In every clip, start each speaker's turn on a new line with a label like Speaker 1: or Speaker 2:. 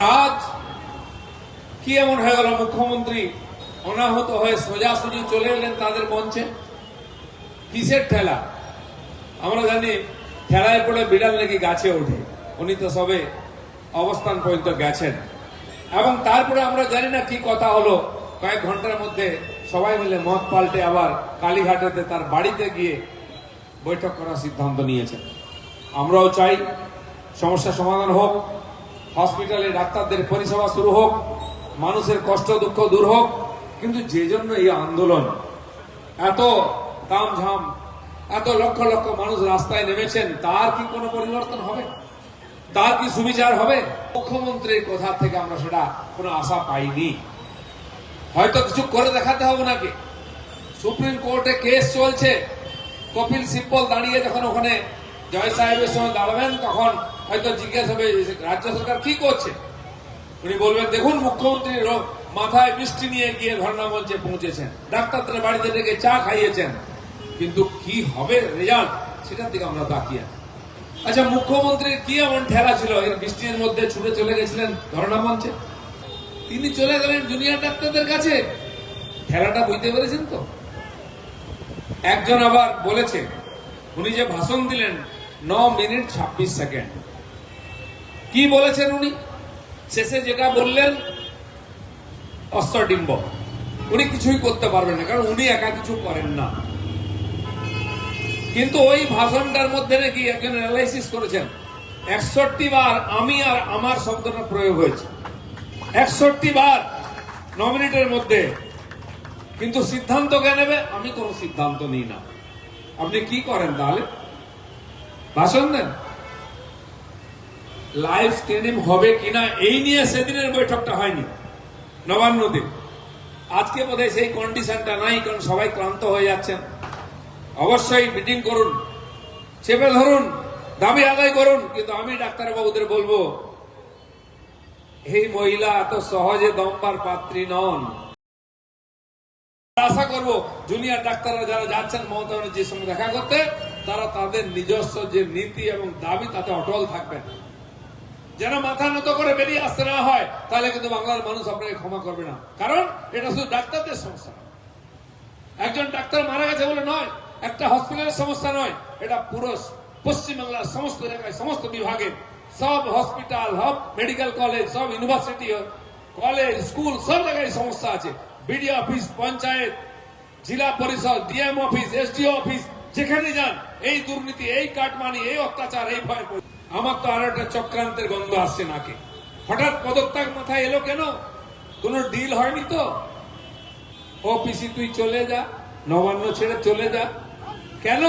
Speaker 1: আজ কি এমন হয়ে গেল? মুখ্যমন্ত্রী অনাহত হয়ে সোজাসুজি চলে এলেন তাদের মঞ্চে। কিসের ঠেলা? আমরা জানি ঠেলায় পড়ে বিড়াল নাকি গাছে ওঠে। উনি তো সবে অবস্থান পর্যন্ত গেছেন। এবং তারপরে আমরা জানি না কি কথা হলো। কয়েক ঘণ্টার মধ্যে সবাই মিলে মত পাল্টে আবার কালীঘাটেতে তার বাড়িতে গিয়ে বৈঠক করার সিদ্ধান্ত নিয়েছেন। আমরাও চাই সমস্যা সমাধান হোক। হসপিটালে ডাক্তারদের পরিষেবা শুরু হোক, মানুষের কষ্ট দুঃখ দূর হোক, কিন্তু যে জন্য এই আন্দোলন, এত তামঝাম, এত লক্ষ লক্ষ মানুষ রাস্তায় নেমেছেন, তার কি কোনো পরিবর্তন হবে? তার কি সুবিচার হবে? মুখ্যমন্ত্রীর কথা থেকে আমরা সেটা কোনো আশা পাইনি। হয়তো কিছু করে দেখাতে হবে নাকি সুপ্রিম কোর্টে কেস চলছে। কপিল সিব্বল দাঁড়িয়ে যখন ওখানে জয় সাহেবের সঙ্গে দাঁড়াবেন, তখন হয়তো জিজ্ঞেস হবে রাজ্য সরকার কি করছে? উনি বলবেন, দেখুন মুখ্যমন্ত্রীর রো- মাথায় বৃষ্টি নিয়ে গিয়ে ধর্ণা মঞ্চে পৌঁছেছেন। ডাক্তারদের বাড়িতে ডেকে চা খাইয়েছেন। কিন্তু কি হবে রেজাল্ট সেটার দিকে আমরা তাকিয়ে আচ্ছা মুখ্যমন্ত্রীর কি এমন ঠেলা ছিল? এর বৃষ্টির মধ্যে ছুটে চলে গেছিলেন ধর্ণা মঞ্চে। তিনি চলে গেলেন জুনিয়র ডাক্তারদের কাছে। ঠেলাটা বুঝতে পেরেছেন তো? একজন আবার বলেছে, উনি যে ভাষণ দিলেন, ন মিনিট ছাব্বিশ সেকেন্ড। কি বলেছেন উনি? শেষে যেটা বললেন অশ্বডিম্ব উনি কিছুই করতে পারবেন না, কারণ উনি একা কিছু করেন না। কিন্তু ওই ভাষণটার মধ্যে নাকি একজন অ্যানালাইসিস করেছেন, একষট্টি বার আমি আর আমার শব্দটা প্রয়োগ হয়েছে। একষট্টি বার ন মিনিটের মধ্যে। কিন্তু সিদ্ধান্ত কে নেবে? আমি কোনো সিদ্ধান্ত নিই না। আপনি কি করেন তাহলে? ভাষণ দেন। লাইভ স্ট্রিমিং হবে কিনা, এই নিয়ে সেদিনের বৈঠকটা হয়নি। নবান্নতে আজকে বোধহয় সেই কন্ডিশনটা নাই, কারণ সবাই ক্লান্ত হয়ে যাচ্ছেন। অবশ্যই মিটিং করুন। চেপে ধরুন, দাবি আদায় করুন, কিন্তু আমি ডাক্তারবাবুদের বলব, এই মহিলা এত সহজে দম্বার পাত্রী নন। আশা করব জুনিয়র ডাক্তাররা যারা যাচ্ছেন, মমতা ব্যানার্জির সঙ্গে দেখা করতে, তারা তাদের নিজস্ব যে নীতি এবং দাবি, তাতে অটল থাকবেন। যেন মাথা নত করে বেরিয়ে আসতে না হয়, তাহলে কিন্তু বাংলার মানুষ আপনাকে ক্ষমা করবে না। কারণ এটা শুধু ডাক্তারদের সমস্যা। একজন ডাক্তার মারা গেছে বলে নয়, একটা হসপিটালের সমস্যা নয়, এটা পুরো পশ্চিমবাংলার সমস্ত জায়গায় সমস্ত বিভাগে। সব হসপিটাল, সব মেডিকেল কলেজ, সব ইউনিভার্সিটি, কলেজ, স্কুল, সব জায়গায় সমস্যা আছে। বিডিও অফিস, পঞ্চায়েত, জেলা পরিষদ, ডিএম অফিস, এসডিও অফিস, যেখানে যান, এই দুর্নীতি, এই কাটমানি, এই অত্যাচার, এই ভয় আমার তো আরও একটা চক্রান্তের গন্ধ আসছে নাকে। হঠাৎ পদত্যাগ মাথায় এলো কেন? কোনো ডিল হয়নি তো? ও পিসি, তুই চলে যা, নবান্ন ছেড়ে চলে যা। কেন?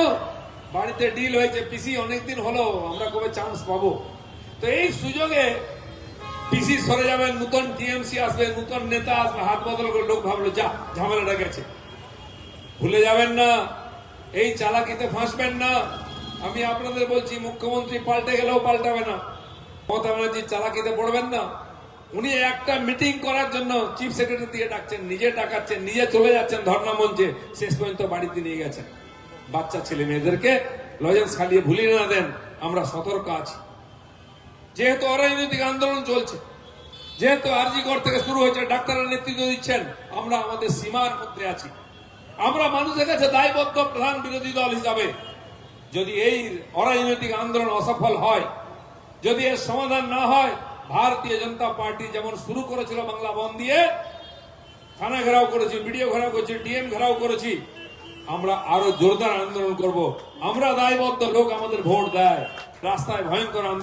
Speaker 1: বাড়িতে ডিল হয়েছে পিসি, অনেকদিন হলো, আমরা কবে চান্স পাবো? তো এই সুযোগে পিসি সরে যাবেন নতুন টিএমসি আসবে, নতুন নেতা আসবে, হাত বদল করে লোক ভাবলো, যা, ঝামেলাটা গেছে। ভুলে যাবেন না, এই চালাকিতে ফাঁসবেন না। আমি আপনাদের বলছি, মুখ্যমন্ত্রী পাল্টে গেলেও পাল্টাবে না। মমতা ব্যানার্জির চালাকিতে পড়বেন না। উনি একটা মিটিং করার জন্য চিফ সেক্রেটারি দিয়ে ডাকছেন, নিজে ডাকাচ্ছেন, নিজে চলে যাচ্ছেন ধর্ণা মঞ্চে। শেষ পর্যন্ত বাড়িতে নিয়ে গেছেন। বাচ্চা ছেলে মেয়েদেরকে লজেন্স খালিয়ে ভুলিয়ে না দেন, আমরা সতর্ক আছি। যেহেতু অরাজনৈতিক আন্দোলন চলছে, যেহেতু আরজি কর থেকে শুরু হয়েছে, ডাক্তাররা নেতৃত্ব দিচ্ছেন, আমরা আমাদের সীমার মধ্যে আছি। আমরা মানুষের কাছে দায়বদ্ধ প্রধান বিরোধী দল হিসাবে যদি এই অরাজনৈতিক আন্দোলন অসফল হয়, যদি এর সমাধান না হয়, ভারতীয় জনতা পার্টি যেমন শুরু করেছিল বাংলা বন দিয়ে, থানা ঘেরাও করেছি, বিডিও ঘেরাও করেছি, ডিএম ঘেরাও করেছি, আমরা আরও জোরদার আন্দোলন করব। আমরা দায়বদ্ধ লোক আমাদের ভোট দেয়। রাস্তায় ভয়ঙ্কর আন্দোলন